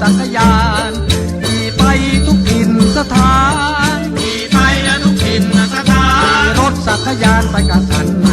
สักรยานขี่ไปทุกถิ่นสถานขี่ไปทุกถิ่นสถานรถสักรยานไปกับฉันไน